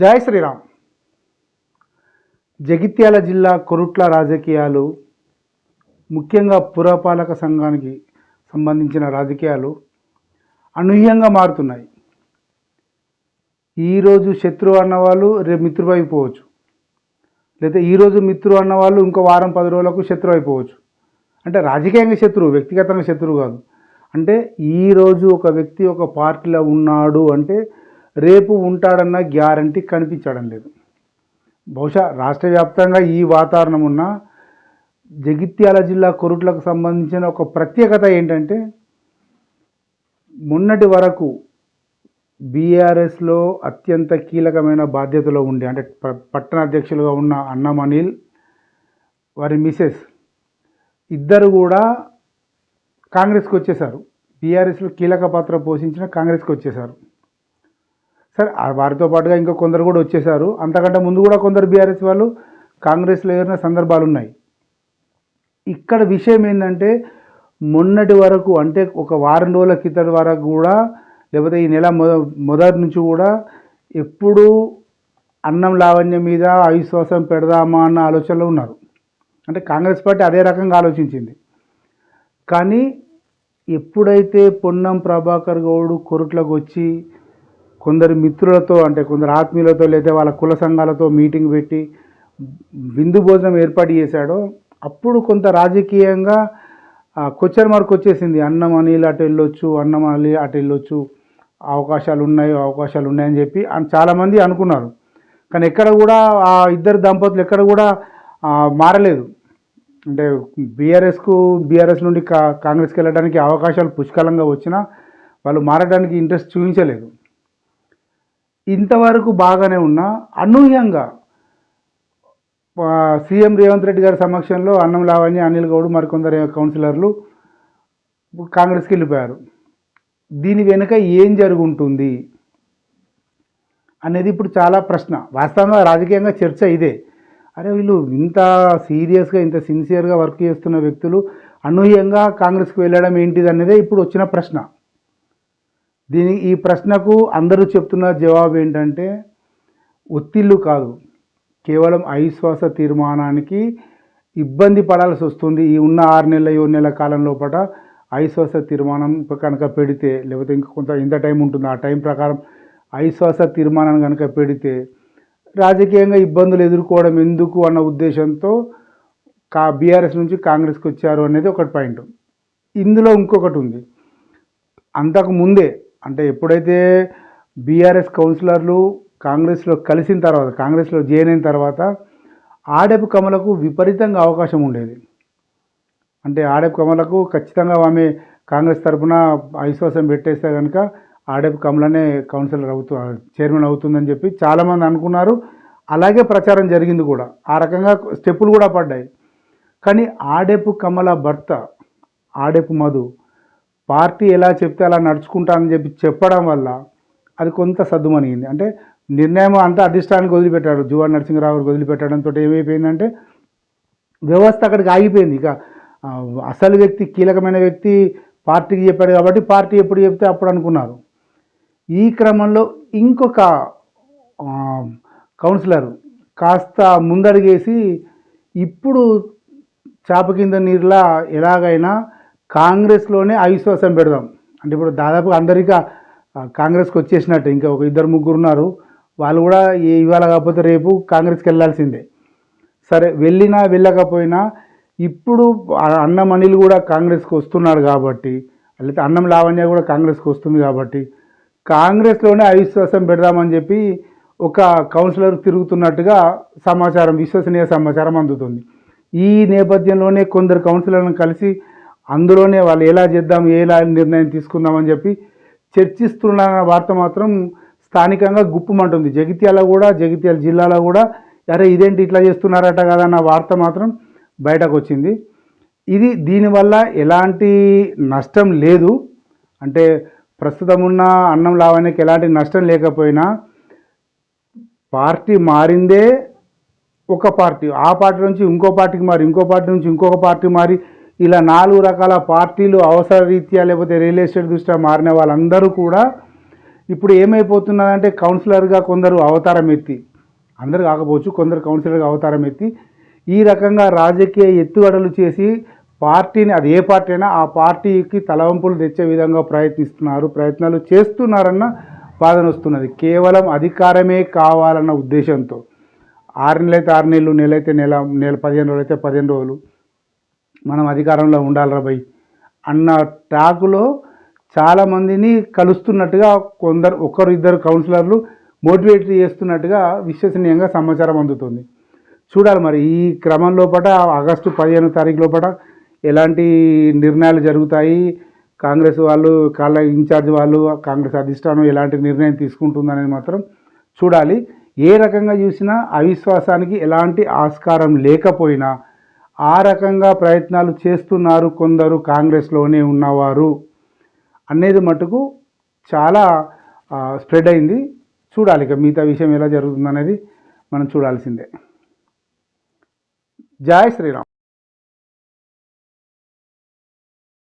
జై శ్రీరామ్. జగిత్యాల జిల్లా కొరుట్ల రాజకీయాలు ముఖ్యంగా పురపాలక సంఘానికి సంబంధించిన రాజకీయాలు అనూహ్యంగా మారుతున్నాయి. ఈరోజు శత్రువు అన్నవాళ్ళు రేపు మిత్రువు అయిపోవచ్చు. లేదా ఈరోజు మిత్రువు అన్నవాళ్ళు ఇంకో వారం పది రోజులకు శత్రువు అయిపోవచ్చు. అంటే రాజకీయంగా శత్రువు వ్యక్తిగతంగా శత్రువు కాదు. అంటే ఈరోజు ఒక వ్యక్తి ఒక పార్టీలో ఉన్నాడు అంటే రేపు ఉంటాడన్న గ్యారంటీ కనిపించడం లేదు. బహుశా రాష్ట్ర వ్యాప్తంగా ఈ వాతావరణం ఉన్న జగిత్యాల జిల్లా కొరుట్లకు సంబంధించిన ఒక ప్రత్యేకత ఏంటంటే మొన్నటి వరకు బీఆర్ఎస్లో అత్యంత కీలకమైన బాధ్యతలో ఉండే అంటే పట్టణాధ్యక్షులుగా పట్టణ అధ్యక్షులుగా ఉన్న అన్నం వారి మిసెస్ ఇద్దరు కూడా కాంగ్రెస్కి వచ్చేసారు. బీఆర్ఎస్లో కీలక పాత్ర పోషించిన కాంగ్రెస్కి వచ్చేసారు. సరే ఆ వారితో పాటుగా ఇంకా కొందరు కూడా వచ్చేసారు. అంతకంటే ముందు కూడా కొందరు బీఆర్ఎస్ వాళ్ళు కాంగ్రెస్లో ఏరిన సందర్భాలు ఉన్నాయి ఇక్కడ విషయం ఏంటంటే మొన్నటి వరకు అంటే ఒక వారం రోజుల కిందటి వరకు కూడా లేకపోతే ఈ నెల మొదటి నుంచి కూడా ఎప్పుడు అన్నం లావణ్యం మీద అవిశ్వాసం పెడదామా అన్న ఆలోచనలో ఉన్నారు. అంటే కాంగ్రెస్ పార్టీ అదే రకంగా ఆలోచించింది. కానీ ఎప్పుడైతే పొన్నం ప్రభాకర్ గౌడ్ కొరుట్లకు వచ్చి కొందరు మిత్రులతో అంటే కొందరు ఆత్మీయులతో లేదా వాళ్ళ కుల సంఘాలతో మీటింగ్ పెట్టి విందు భోజనం ఏర్పాటు చేశాడో అప్పుడు కొంత రాజకీయంగా క్వశ్చన్ మార్క్ వచ్చేసింది. అన్నం అనిల్ అటు వెళ్ళొచ్చు అన్నం అనిల్ అటు వెళ్ళొచ్చు అవకాశాలు ఉన్నాయి అవకాశాలు ఉన్నాయని చెప్పి చాలామంది అనుకున్నారు. కానీ ఎక్కడ కూడా ఆ ఇద్దరు దంపతులు ఎక్కడ కూడా మారలేదు. అంటే బీఆర్ఎస్కు బీఆర్ఎస్ నుండి కా కాంగ్రెస్కి వెళ్ళడానికి అవకాశాలు పుష్కలంగా వచ్చినా వాళ్ళు మారడానికి ఇంట్రెస్ట్ చూపించలేదు. ఇంతవరకు బాగానే ఉన్నా అనూహ్యంగా సీఎం రేవంత్ రెడ్డి గారి సమక్షంలో అన్నం లావణ్య అనిల్ గౌడ్ మరికొందరు కౌన్సిలర్లు కాంగ్రెస్కి వెళ్ళిపోయారు. దీని వెనుక ఏం జరుగుంటుంది అనేది ఇప్పుడు చాలా ప్రశ్న. వాస్తవంగా రాజకీయంగా చర్చ ఇదే. అరే వీళ్ళు ఇంత సీరియస్గా ఇంత సిన్సియర్గా వర్క్ చేస్తున్న వ్యక్తులు అనూహ్యంగా కాంగ్రెస్కి వెళ్ళడం ఏంటిది అనేదే ఇప్పుడు వచ్చిన ప్రశ్న. దీని ఈ ప్రశ్నకు అందరూ చెప్తున్న జవాబు ఏంటంటే ఒత్తిళ్ళు కాదు. కేవలం అవిశ్వాస తీర్మానానికి ఇబ్బంది పడాల్సి వస్తుంది ఈ ఉన్న ఆరు నెలల ఏడు నెలల కాలం లోపల. అవిశ్వాస తీర్మానం కనుక పెడితే లేకపోతే ఇంకా కొంత ఎంత టైం ఉంటుంది? ఆ టైం ప్రకారం అవిశ్వాస తీర్మానం కనుక పెడితే రాజకీయంగా ఇబ్బందులు ఎదుర్కోవడం ఎందుకు అన్న ఉద్దేశంతో కా బీఆర్ఎస్ నుంచి కాంగ్రెస్కి వచ్చారు అనేది ఒకటి పాయింట్. ఇందులో ఇంకొకటి ఉంది. అంతకు ముందే అంటే ఎప్పుడైతే బీఆర్ఎస్ కౌన్సిలర్లు కాంగ్రెస్లో కలిసిన తర్వాత కాంగ్రెస్లో జాయిన్ అయిన తర్వాత ఆడపు కమలకు విపరీతంగా అవకాశం ఉండేది. అంటే ఆడపు కమలకు ఖచ్చితంగా ఆమె కాంగ్రెస్ తరఫున అవిశ్వాసం పెట్టేస్తే కనుక ఆడపు కమలనే కౌన్సిలర్ అవుతూ చైర్మన్ అవుతుందని చెప్పి చాలామంది అనుకున్నారు. అలాగే ప్రచారం జరిగింది కూడా. ఆ రకంగా స్టెప్పులు కూడా పడ్డాయి. కానీ ఆడెపు కమల భర్త ఆడెపు మధు పార్టీ ఎలా చెప్తే అలా నడుచుకుంటానని చెప్పి చెప్పడం వల్ల అది కొంత సద్దుమణిగింది అంటే నిర్ణయం అంతా అధిష్టానికి వదిలిపెట్టాడు. జువాన్ నరసింహరావు వదిలిపెట్టడంతో ఏమైపోయిందంటే వ్యవస్థ అక్కడికి ఆగిపోయింది. ఇక అసలు వ్యక్తి కీలకమైన వ్యక్తి పార్టీకి చెప్పాడు కాబట్టి పార్టీ ఎప్పుడు చెప్తే అప్పుడు అనుకున్నారు. ఈ క్రమంలో ఇంకొక కౌన్సిలర్ కాస్త ముందడిగేసి ఇప్పుడు చాప కింద నీరులా ఎలాగైనా కాంగ్రెస్లోనే అవిశ్వాసం పెడదాం. అంటే ఇప్పుడు దాదాపు అందరికీ కాంగ్రెస్కి వచ్చేసినట్టు ఇంకా ఒక ఇద్దరు ముగ్గురు ఉన్నారు. వాళ్ళు కూడా ఏ- ఇవాళ కాకపోతే రేపు కాంగ్రెస్కి వెళ్ళాల్సిందే. సరే వెళ్ళినా వెళ్ళకపోయినా ఇప్పుడు అన్నం అనిల్ కూడా కాంగ్రెస్కి వస్తున్నాడు కాబట్టి లేకపోతే అన్నం లావణ్య కూడా కాంగ్రెస్కి వస్తుంది కాబట్టి కాంగ్రెస్లోనే అవిశ్వాసం పెడదామని చెప్పి ఒక కౌన్సిలర్ తిరుగుతున్నట్టుగా సమాచారం విశ్వసనీయ సమాచారం అందుతుంది. ఈ నేపథ్యంలోనే కొందరు కౌన్సిలర్లను కలిసి అందులోనే వాళ్ళు ఎలా చేద్దాం ఎలా నిర్ణయం తీసుకుందామని చెప్పి చర్చిస్తున్న వార్త మాత్రం స్థానికంగా గుప్పమంటుంది. జగిత్యాల కూడా జగిత్యాల జిల్లాలో కూడా అరే ఇదేంటి ఇట్లా చేస్తున్నారట కదా అన్న వార్త మాత్రం బయటకు వచ్చింది. ఇది దీనివల్ల ఎలాంటి నష్టం లేదు. అంటే ప్రస్తుతం ఉన్న అన్నం లావానికి ఎలాంటి నష్టం లేకపోయినా పార్టీ మారిందే ఒక పార్టీ. ఆ పార్టీ నుంచి ఇంకో పార్టీకి మారి ఇంకో పార్టీ నుంచి ఇంకొక పార్టీ మారి ఇలా నాలుగు రకాల పార్టీలు అవసర రీత్యా లేకపోతే రియల్ ఎస్టేట్ దృష్ట్యా మారిన వాళ్ళందరూ కూడా ఇప్పుడు ఏమైపోతున్నదంటే కౌన్సిలర్గా కొందరు అవతారం ఎత్తి అందరు కాకపోవచ్చు కొందరు కౌన్సిలర్గా అవతారం ఎత్తి ఈ రకంగా రాజకీయ ఎత్తుగడలు చేసి పార్టీని అది ఏ పార్టీ అయినా ఆ పార్టీకి తలవంపులు తెచ్చే విధంగా ప్రయత్నిస్తున్నారు ప్రయత్నాలు చేస్తున్నారన్న వాదన వస్తున్నది. కేవలం అధికారమే కావాలన్న ఉద్దేశంతో ఆరు నెలలు అయితే ఆరు నెలలు నెల అయితే నెల నెల పదిహేను రోజులు అయితే పదిహేను రోజులు మనం అధికారంలో ఉండాలిరా భయ్. అన్న టాకులో చాలామందిని కలుస్తున్నట్టుగా కొందరు ఒకరు ఇద్దరు కౌన్సిలర్లు మోటివేట్ చేస్తున్నట్టుగా విశ్వసనీయంగా సమాచారం అందుతుంది. చూడాలి మరి ఈ క్రమం లోపల ఆగస్టు పదిహేను తారీఖు లోపల ఎలాంటి నిర్ణయాలు జరుగుతాయి? కాంగ్రెస్ వాళ్ళు కాళ్ళ ఇన్ఛార్జ్ వాళ్ళు కాంగ్రెస్ అధిష్టానం ఎలాంటి నిర్ణయం తీసుకుంటుందనేది మాత్రం చూడాలి. ఏ రకంగా చూసినా అవిశ్వాసానికి ఎలాంటి ఆస్కారం లేకపోయినా ఆ రకంగా ప్రయత్నాలు చేస్తున్నారు కొందరు కాంగ్రెస్లోనే ఉన్నవారు. అనేది మటుకు చాలా స్ప్రెడ్ అయింది. చూడాలి ఇక మిగతా విషయం ఎలా జరుగుతుందనేది మనం చూడాల్సిందే. జై శ్రీరామ్.